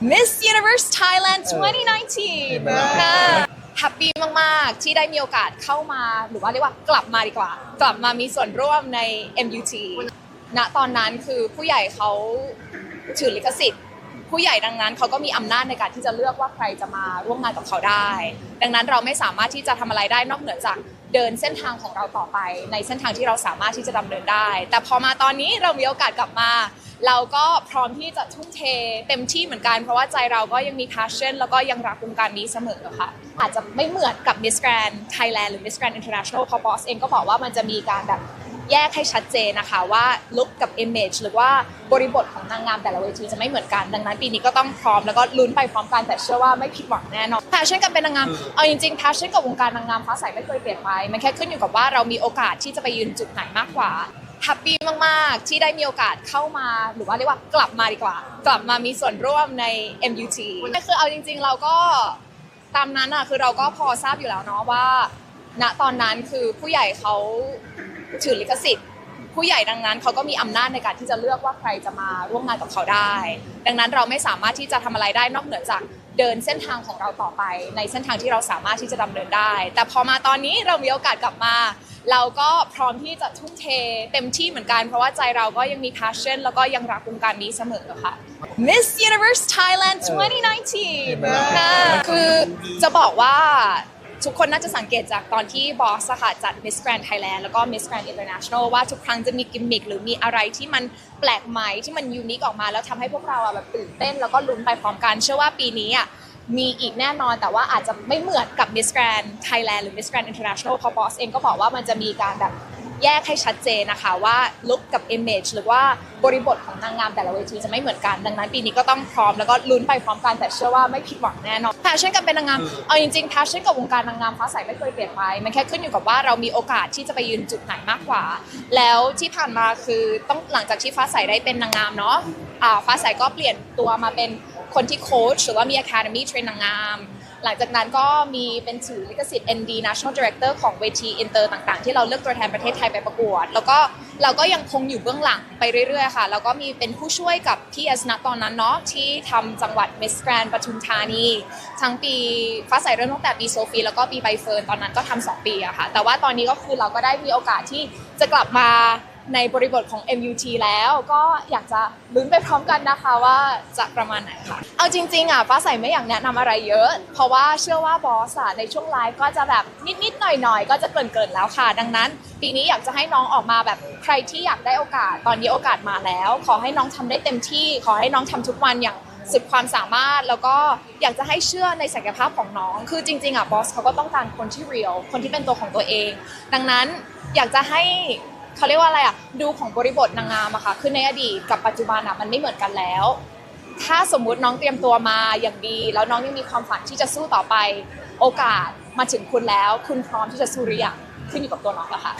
Miss Universe Thailand 2019ค่ะแฮปปี้มาก ๆ ที่ได้มีโอกาสเข้ามา หรือว่าเรียกว่ากลับมาดีกว่า กลับมามีส่วนร่วมใน MUT ณตอนนั้นคือผู้ใหญ่เขาถือลิขสิทธิ์ ผู้ใหญ่ดังนั้นเขาก็มีอำนาจในการที่จะเลือกว่าใครจะมาร่วมงานกับเขาได้ ดังนั้นเราไม่สามารถที่จะทำอะไรได้นอกเหนือจากเดินเส้นทางของเราต่อไป ในเส้นทางที่เราสามารถที่จะดำเนินได้ แต่พอมาตอนนี้เรามีโอกาสกลับมา เราก็พร้อมที่จะทุ่มเทเต็มที่เหมือนกัน เพราะว่าใจเราก็ยังมี passion แล้วก็ยังรักวงการนี้เสมอค่ะ อาจจะไม่เหมือนกับ Miss Grand Thailand หรือ Miss Grand International เพราะบอสเองก็บอกว่ามันจะมีการแบบแยกให้ชัดเจนนะคะว่าลุคกับ image หรือว่าบริบทของนางงามแต่ละเวทีจะไม่เหมือนกัน ดังนั้นปีนี้ก็ต้องพร้อมแล้วก็ลุ้นไปพร้อมกันแต่เชื่อว่าไม่ผิดหวังแน่นอน passion กับเป็นนางงามเอาจริงๆ passion กับวงการนางงามฟ้าใสไม่เคยเปลี่ยนไปมันแค่ขึ้นอยู่กับว่าเรามีโอกาสที่จะไปยืนจุดไหนมากกว่า แฮปปี้มาก ๆ ที่ได้มีโอกาสเข้ามา หรือว่าเรียกว่ากลับมาดีกว่า กลับมามีส่วนร่วมใน MUT คือเอาจริง ๆ เราก็ตามนั้นอะคือเราก็พอทราบอยู่แล้วเนาะว่า ณตอนนั้นคือผู้ใหญ่เขาถือลิขสิทธิ์ ผู้ใหญ่ดังนั้นเขาก็มีอำนาจในการที่จะเลือกว่าใครจะมาร่วมงานกับเขาได้ ดังนั้นเราไม่สามารถที่จะทำอะไรได้นอกเหนือจาก เดินเส้นทางของเราต่อไป ในเส้นทางที่เราสามารถที่จะดำเนินได้ แต่พอมาตอนนี้เรามีโอกาสกลับมา เราก็พร้อมที่จะทุ่มเทเต็มที่เหมือนกัน เพราะว่าใจเราก็ยังมี passion แล้วก็ยังรักวงการนี้เสมอค่ะ Miss Universe Thailand 2019ค่ะคือจะบอกว่า ทุกคนน่าจะสังเกตจากตอนที่บอสค่ะจัด Miss Grand Thailand แล้วก็ Miss Grand International ว่าทุกครั้งจะมีกิมมิคหรือมีอะไรที่มันแปลกใหม่ที่มันยูนิคออกมา แล้วทำให้พวกเราอะแบบตื่นเต้นแล้วก็ลุ้นไปพร้อมกัน เชื่อว่าปีนี้อะมีอีกแน่นอนแต่ว่าอาจจะไม่เหมือนกับ Miss Grand Thailand หรือ Miss Grand International เพราะบอสเองก็บอกว่ามันจะมีการแบบ แยกให้ชัดเจนนะคะว่าลุคกับ image หรือว่าบริบทของนางงามแต่ละเวทีจะไม่เหมือนกัน ดังนั้นปีนี้ก็ต้องพร้อมแล้วก็ลุ้นไปพร้อมกันแต่เชื่อว่าไม่ผิดหวังแน่นอน passion กับเป็นนางงามเอาจริงๆ passion กับวงการนางงามฟ้าใสไม่เคยเปลี่ยนไปมันแค่ขึ้นอยู่กับว่าเรามีโอกาสที่จะไปยืนจุดไหนมากกว่า แล้วที่ผ่านมาคือต้องหลังจากที่ฟ้าใสได้เป็นนางงามเนาะฟ้าใสก็เปลี่ยนตัวมาเป็นคนที่โค้ชหรือว่ามี academy เทรนนางงาม หลังจากนั้นก็มีเป็นถือลิขสิทธิ์ ND National Director ของเวทีอินเตอร์ต่างๆ ที่เราเลือกตัวแทนประเทศไทยไปประกวด แล้วก็เราก็ยังคงอยู่เบื้องหลังไปเรื่อยๆค่ะ แล้วก็มีเป็นผู้ช่วยกับพี่เอสนะตอนนั้นเนาะที่ทำจังหวัด Miss Grand ปทุมธานี ทั้งปีฟ้าใสเริ่มตั้งแต่ปีโซฟีแล้วก็ปีใบเฟิร์นตอนนั้นก็ทำสองปีอะค่ะ แต่ว่าตอนนี้ก็คือเราก็ได้มีโอกาสที่จะกลับมา ในบริบทของ MUT แล้วก็อยากจะลุ้นไปพร้อมกันนะคะว่าจะประมาณไหนค่ะ เอาจริงๆอะฟ้าใสไม่อยากแนะนำอะไรเยอะ เพราะว่าเชื่อว่าบอสอะในช่วงไลฟ์ก็จะแบบนิดๆหน่อยๆ ก็จะเกินๆแล้วค่ะ ดังนั้นปีนี้อยากจะให้น้องออกมาแบบใครที่อยากได้โอกาส ตอนนี้โอกาสมาแล้ว ขอให้น้องทำได้เต็มที่ ขอให้น้องทำทุกวันอย่างสุดความสามารถแล้วก็อยากจะให้เชื่อในศักยภาพของน้อง คือจริงๆอะบอสเขาก็ต้องการคนที่เรียลคนที่เป็นตัวของตัวเอง ดังนั้นอยากจะให้ เขาเรียกว่าอะไรอะดูของบริบทนางงามอะค่ะคือในอดีตกับปัจจุบันอะมันไม่เหมือนกันแล้ว ถ้าสมมุติน้องเตรียมตัวมาอย่างดี แล้วน้องยังมีความฝันที่จะสู้ต่อไป โอกาสมาถึงคุณแล้ว คุณพร้อมที่จะสู้หรือยังขึ้นอยู่กับตัวน้องแล้วค่ะ